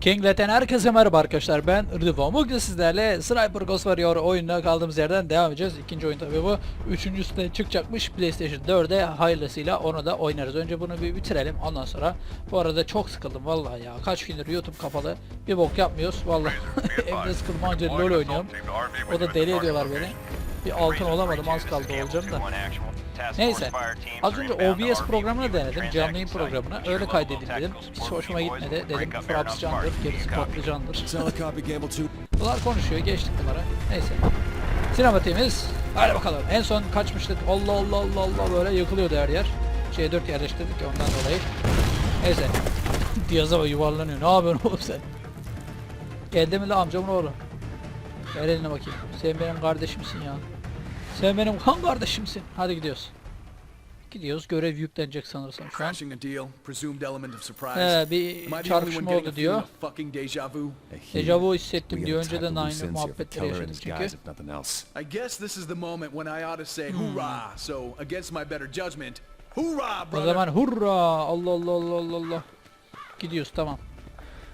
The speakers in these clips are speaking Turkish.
Kinglet'ten herkese merhaba arkadaşlar. Ben Rıdvan. Bugün sizlerle Sniper Ghost Warrior oyununa kaldığımız yerden devam edeceğiz. İkinci oyun tabi bu. Üçüncüsü de çıkacakmış PlayStation 4'e hayırlısıyla onu da oynarız. Önce bunu bir bitirelim. Ondan sonra Bu arada çok sıkıldım vallahi ya. Kaç gündür YouTube kapalı. Bir bok yapmıyoruz. Vallahi evde sıkıldım. Anca LoL oynuyorum. O da deli ediyorlar beni. Bir altın olamadım. Az kaldı olacağım da Neyse. Az önce OBS programını denedim. Canlı yayın programını. Öyle kaydedeyim dedim. Hiç hoşuma gitmedi. Dedim Fraps candır, gerisi patlıcandır. Solid copy, Gamble 2. Bunlar konuşuyor. Geçtik numara. Neyse. Sinematiğimiz. Hadi bakalım. En son kaçmıştık. Allah Allah Allah Allah böyle yıkılıyordu her yer. C4 yerleştirdik ya ondan dolayı. Neyse. Diyaza yuvarlanıyor. Ne yapıyorsun oğlum sen? Geldi mi la amcamın oğlu? Ver eline bakayım. Sen benim kardeşimsin ya. Sen benim kan kardeşimsin. Hadi gidiyoruz. Gidiyoruz. Görev yüklenecek sanırsam şu an. Crashing a deal, presumed element of surprise. He, Am I bir çarpışma oldu diyor. Dejavu hissettim diyor. Önceden aynı muhabbetleri yaşadım çünkü. I guess this is the moment when I ought to say Hmm. hoorah. So, against my better judgment, hoorah, O brother. zaman hurra Allah Allah Allah Allah Allah. Gidiyoruz tamam.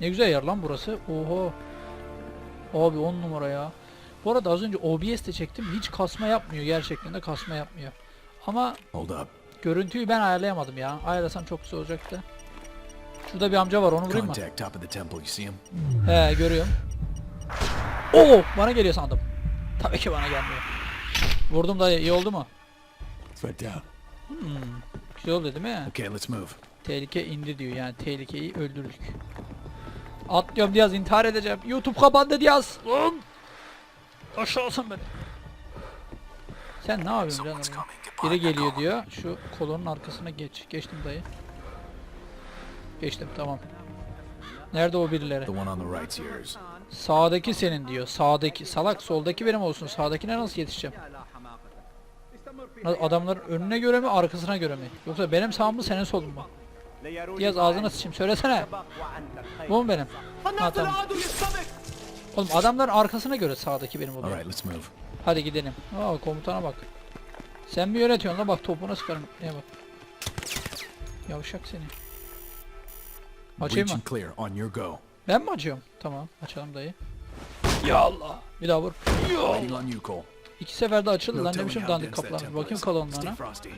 Ne güzel yer lan burası. Oho. Abi 10 numara ya. Bu arada az önce OBS'te çektim. Hiç kasma yapmıyor. Gerçekten de kasma yapmıyor. Ama görüntüyü ben ayarlayamadım ya. Ayarlasam çok güzel olacaktı. Şurada bir amca var onu vurayım mı? He görüyorum. Oo bana geliyor sandım. Tabii ki bana gelmiyor. Vurdum da iyi oldu mu? Down. Güzel oldu değil mi? Okay, let's move. Tehlike indi diyor yani tehlikeyi öldürdük. Atlıyorum Diyaz intihar edeceğim. YouTube kapandı Diyaz. Lan! Aşağısın beni. Sen ne yapıyorsun canım? Biri geliyor diyor. Şu kolonun arkasına geç. Geçtim dayı. Geçtim tamam. Nerede o birileri? Sağdaki senin diyor. Sağdaki. Salak soldaki benim olsun. Sağdakine nasıl yetişeceğim? Adamların önüne göre mi arkasına göre mi? Yoksa benim sağım mı senin solun mu? Diyaz ağzına sıçayım söylesene. Bu mu benim? Ha tamam. Oğlum adamların arkasına göre sağdaki benim oluyor. Alright, let's move. Hadi gidelim. Aa komutana bak. Sen mi yönetiyorsun lan bak topuna sıkarım. Ne bak. Yavşak seni. Açayım mı? Clear, on your go. Ben mi açıyorum? Tamam açalım dayı. Ya Allah. Bir daha vur. Ya Allah. İki seferde açıldı lan ne biçim dandik dense that kaplan. temple Bakayım frosty.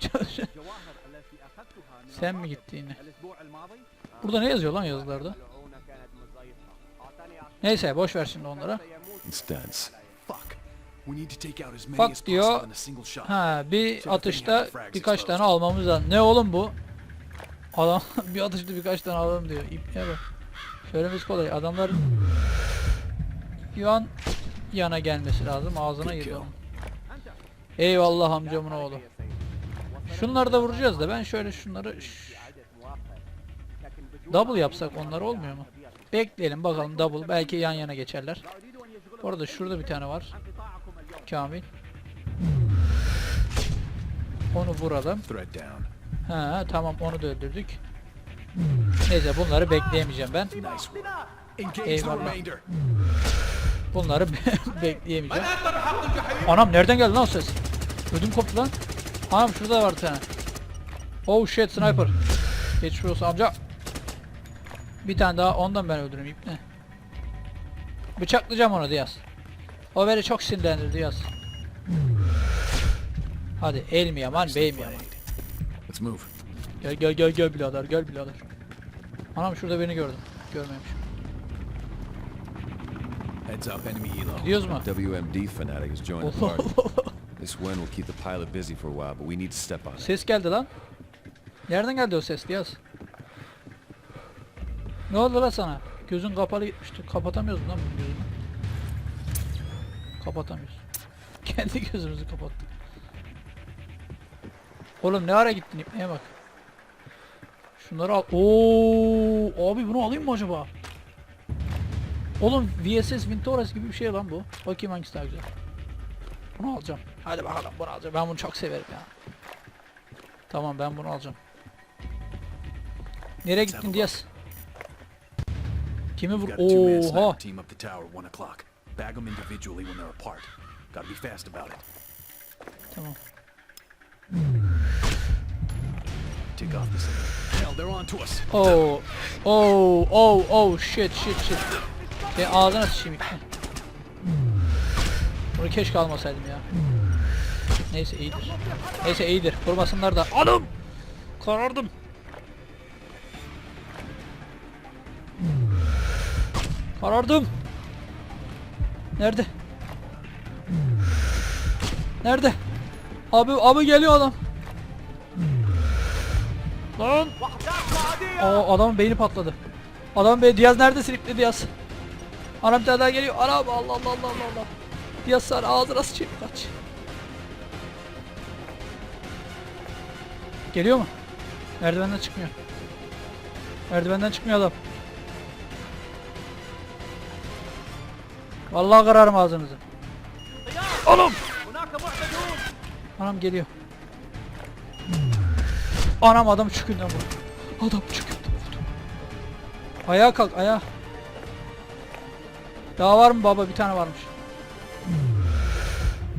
Sen mi gitti yine? Burada ne yazıyor lan yazılarda? Neyse boş ver şimdi onlara. Instance. Fuck. We need to take out as many Fuck as diyor. possible in a single shot. Ha bir atışta birkaç tane almamız lazım. Ne oğlum bu? Adam bir atışta birkaç tane alalım diyor. İpneye bak. Söylemesi kolay. Adamlar yan yana gelmesi lazım. Ağzına girdi onun. Eyvallah amcamın oğlu. Şunları da vuracağız da ben şöyle şunları double yapsak onlar olmuyor mu? Bekleyelim bakalım double belki yan yana geçerler. Bu arada şurada bir tane var. Kamil. Onu vuralım. Ha tamam onu da öldürdük. Neyse bunları bekleyemeyeceğim ben. Eyvallah. Bunları bekleyemeyeceğim. Anam nereden geldi lan o ses? Ödüm koptu lan. Anam şurada da var bir tane. Oh shit sniper. Geçmiş olsun amca. Bir tane daha ondan ben öldüreyim ipne. Bıçaklayacağım onu Diyaz. O beni çok sinirlendirdi Diyaz. Hadi el mi yaman bey mi yaman. Let's move. Gel gel gel gel birader gel birader. Anam şurada beni gördüm. Görmemişim. Heads up, enemy helo. Gidiyoruz mu? WMD fanatic has joined the party. This win will keep the pilot busy for a while, but we need to step on it. Ses geldi lan. Nereden geldi o ses Diyaz? Ne oldu lan sana? Gözün kapalı gitmişti. Kapatamıyoruz lan bu gözünü. Kapatamıyoruz. Kendi gözümüzü kapattık. Oğlum ne ara gittin ipneye bak. Şunları al. Oo, abi bunu alayım mı acaba? Oğlum VSS Vintoras gibi bir şey lan bu. Bakayım hangisi daha güzel. Bunu alacağım. Hadi bakalım bunu alacağım. Ben bunu çok severim ya. Tamam ben bunu alacağım. Nereye gittin Diyas? Kimi vur? Oha! team up the tower at one o'clock. Bag them individually when they're apart. Gotta be fast about it. Tamam. Take off the signal. Hell, they're on to us. Oh, oh, oh, oh, shit, shit, shit. Şey ağzına sıçayım. Heh. Bunu keşke almasaydım ya. Neyse iyidir. Neyse iyidir. Vurmasınlar da. Anam! Karardım. Karardım. Nerede? Nerede? Abi abi geliyor adam. Lan! Aa adamın beyni patladı. Adamın beyni Diaz nerede silipli Diaz? Anam bir daha geliyor. Anam Allah Allah Allah Allah. Diaz sar ağzına sıçayım kaç. Geliyor mu? Merdivenden çıkmıyor. Merdivenden çıkmıyor adam. Vallahi kararım ağzınızı. Anam! Anam geliyor. Anam adam çükünden vurdu. Adam çükünden vurdu. Ayağa kalk ayağa. Daha var mı baba? Bir tane varmış.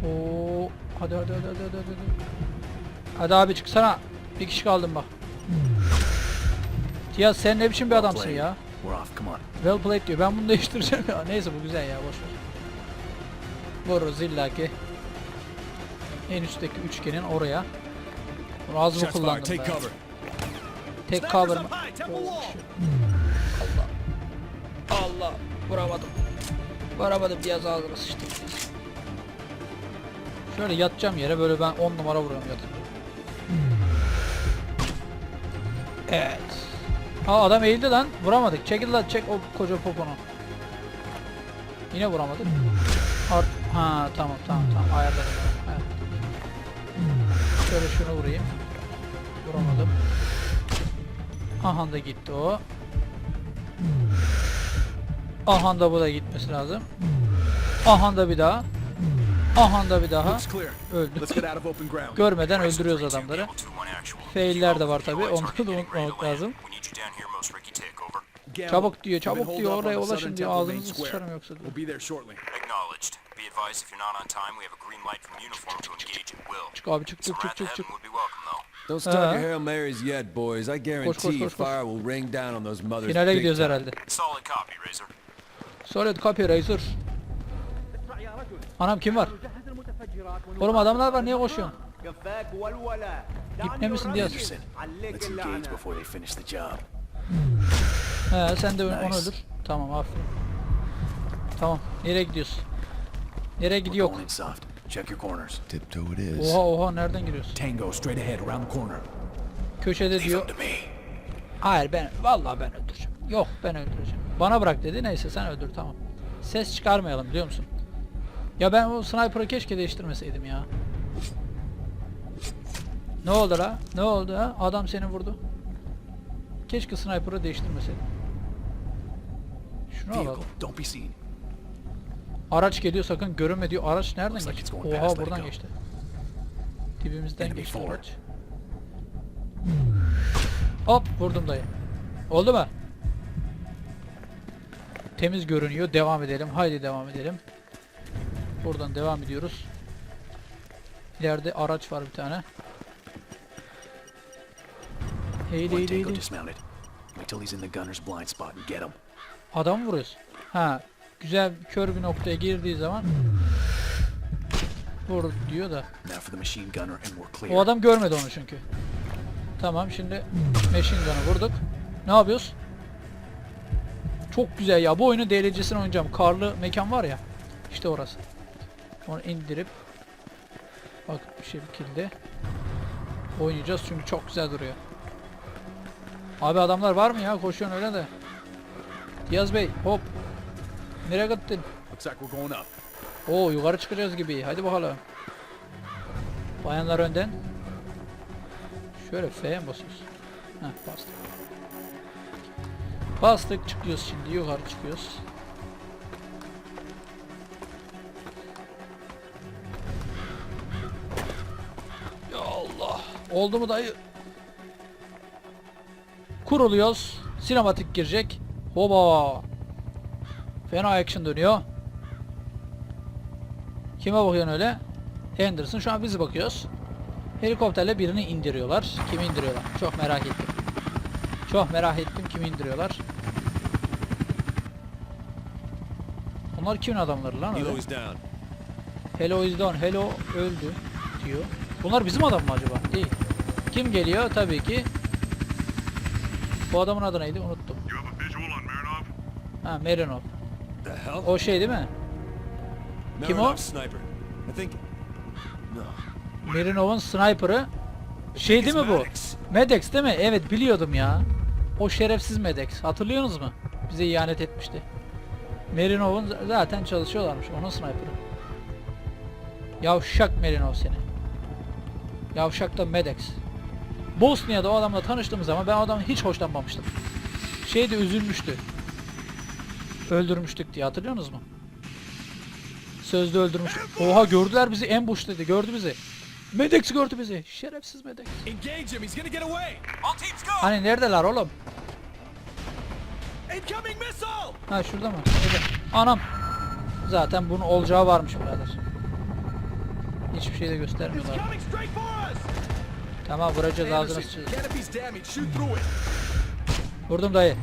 Oo, hadi hadi hadi hadi hadi hadi. Hadi abi çıksana. Bir kişi kaldım bak. Ya sen ne biçim bir adamsın ya? We're off. Come on. Well played diyor. Ben bunu değiştireceğim ya. Neyse bu güzel ya boş ver. Vururuz illaki. En üstteki üçgenin oraya. Bunu az mı kullandım Take be? cover. Tek cover mı? Allah. Allah. Vuramadım. Vuramadım diye ağzına sıçtım. Şöyle yatacağım yere böyle ben 10 numara vuruyorum yatıp. Evet. Aa adam eğildi lan. Vuramadık. Çekil lan çek o koca poponu. Yine vuramadık. Art ha tamam tamam tamam ayarladım. Evet. Şöyle şunu vurayım. Vuramadım. Aha da gitti o. Aha da bu da gitmesi lazım. Aha da bir daha. Aha da bir daha. Öldü. Görmeden öldürüyoruz adamları. Failler de var tabi. Onları da unutmamak lazım. Çabuk diyor, çabuk diyor oraya ulaşın diyor. Ağzınızı sıçarım yoksa diyor. Çık abi çık çık çık çık çık. Don't start your Hail Marys yet, boys. I guarantee koş. fire will rain down on those mothers Finale gidiyoruz herhalde. Solid copy, Razor. Solid copy Razor. Anam kim var? Oğlum adamlar var niye koşuyorsun? İpne misin diye job. He sen de onu öldür. Tamam aferin. Tamam nereye gidiyorsun? Nereye gidiyor? Check your corners. Tiptoe it is. Oha oha nereden giriyorsun? Tango straight ahead around the corner. Köşede diyor. Hayır ben vallahi ben öldüreceğim. Yok ben öldüreceğim. Bana bırak dedi. Neyse sen öldür tamam. Ses çıkarmayalım biliyor musun? Ya ben o sniper'ı keşke değiştirmeseydim ya. Ne oldu la? Ne oldu ha? Adam seni vurdu. Keşke sniper'ı değiştirmeseydim. Şunu alalım. Araç geliyor sakın görünme diyor. Araç nereden geçti? Oha buradan geçti. Dibimizden geçti araç. Hop vurdum dayı. Oldu mu? Temiz görünüyor. Devam edelim. Haydi devam edelim. Buradan devam ediyoruz. İleride araç var bir tane. And get him. Adam vuruyoruz. Ha, güzel kör bir noktaya girdiği zaman vur diyor da. O adam görmedi onu çünkü. Tamam şimdi machine gun'ı vurduk. Ne yapıyoruz? Çok güzel ya. Bu oyunu DLC'sini oynayacağım. Karlı mekan var ya. İşte orası. Onu indirip bak bir şekilde oynayacağız çünkü çok güzel duruyor. Abi adamlar var mı ya? Koşuyorsun öyle de. Diyaz Bey hop. Nereye gittin? Oo yukarı çıkacağız gibi. Hadi bakalım. Bayanlar önden. Şöyle F'ye mi basıyoruz? Heh bastık. Bastık çıkıyoruz şimdi yukarı çıkıyoruz. Oldu mu dayı? Kuruluyoruz. Sinematik girecek. Hoba. Fena action dönüyor. Kime bakıyorsun öyle? Anderson. Şu an bizi bakıyoruz. Helikopterle birini indiriyorlar. Kimi indiriyorlar? Çok merak ettim. Çok merak ettim kimi indiriyorlar. Onlar kimin adamları lan öyle? Helo is down. Hello is done. Hello öldü diyor. Bunlar bizim adam mı acaba? Değil. Kim geliyor? Tabii ki. Bu adamın adı neydi? Unuttum. Ha Merinov. O şey değil mi? Kim o? Merinov'un sniper'ı. Şey değil mi bu? Medex. Değil mi? Evet biliyordum ya. O şerefsiz Medex. Hatırlıyorsunuz mu? Bize ihanet etmişti. Merinov'un zaten çalışıyorlarmış. Onun sniper'ı. Yavşak Merinov seni. Yavşak da Medex. Bosnia'da o adamla tanıştığımız zaman ben o adamdan hiç hoşlanmamıştım. Şey de üzülmüştü. Öldürmüştük diye hatırlıyorsunuz mu? Sözde öldürmüştük. Oha gördüler bizi ambush dedi. Gördü bizi. Medex gördü bizi. Şerefsiz Medex. Hani neredeler oğlum? Ha şurada mı? Şurada. Anam. Zaten bunun olacağı varmış birader. Hiçbir şey de göstermiyorlar. Tamam vuracağız ağzına through it. Vurdum dayı.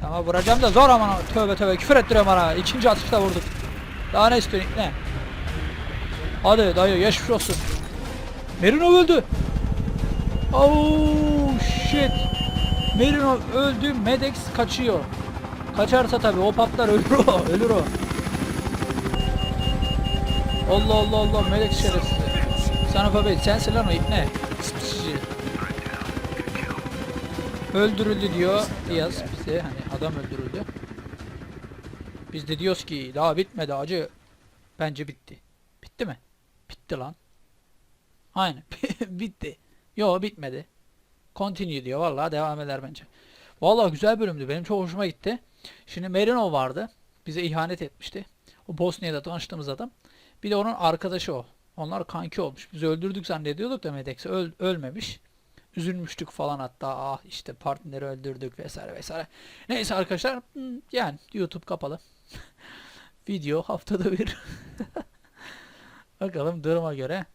Tamam vuracağım da zor aman. Tövbe tövbe küfür ettiriyor bana. İkinci atışta vurduk. Daha ne istiyorsun ne? Hadi dayı geçmiş olsun. Merinov öldü. Oh shit. Merinov öldü. Medex kaçıyor. Kaçarsa tabii o patlar ölür o. Ölür o. Allah Allah Allah Medex şerefsiz. Sana babi sensin lan o ipne. Pis Öldürüldü diyor Diaz bize hani adam öldürüldü. Biz de diyoruz ki daha bitmedi acı. Bence bitti. Bitti mi? Bitti lan. Aynen bitti. Yo bitmedi. Continue diyor vallahi devam eder bence. Vallahi güzel bölümdü benim çok hoşuma gitti. Şimdi Merinov vardı. Bize ihanet etmişti. O Bosnia'da tanıştığımız adam. Bir de onun arkadaşı o. Onlar kanki olmuş. Biz öldürdük zannediyorduk da Medex'i öl ölmemiş üzülmüştük falan hatta ah işte partneri öldürdük vesaire vesaire. Neyse arkadaşlar hmm, yani YouTube kapalı. Video haftada bir. Bakalım duruma göre.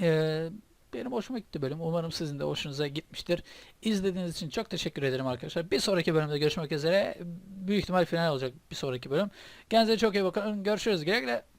Ee, benim hoşuma gitti bölüm. Umarım sizin de hoşunuza gitmiştir. İzlediğiniz için çok teşekkür ederim arkadaşlar. Bir sonraki bölümde görüşmek üzere. Büyük ihtimal final olacak bir sonraki bölüm. Kendinize çok iyi bakın. Görüşürüz. Güle güle.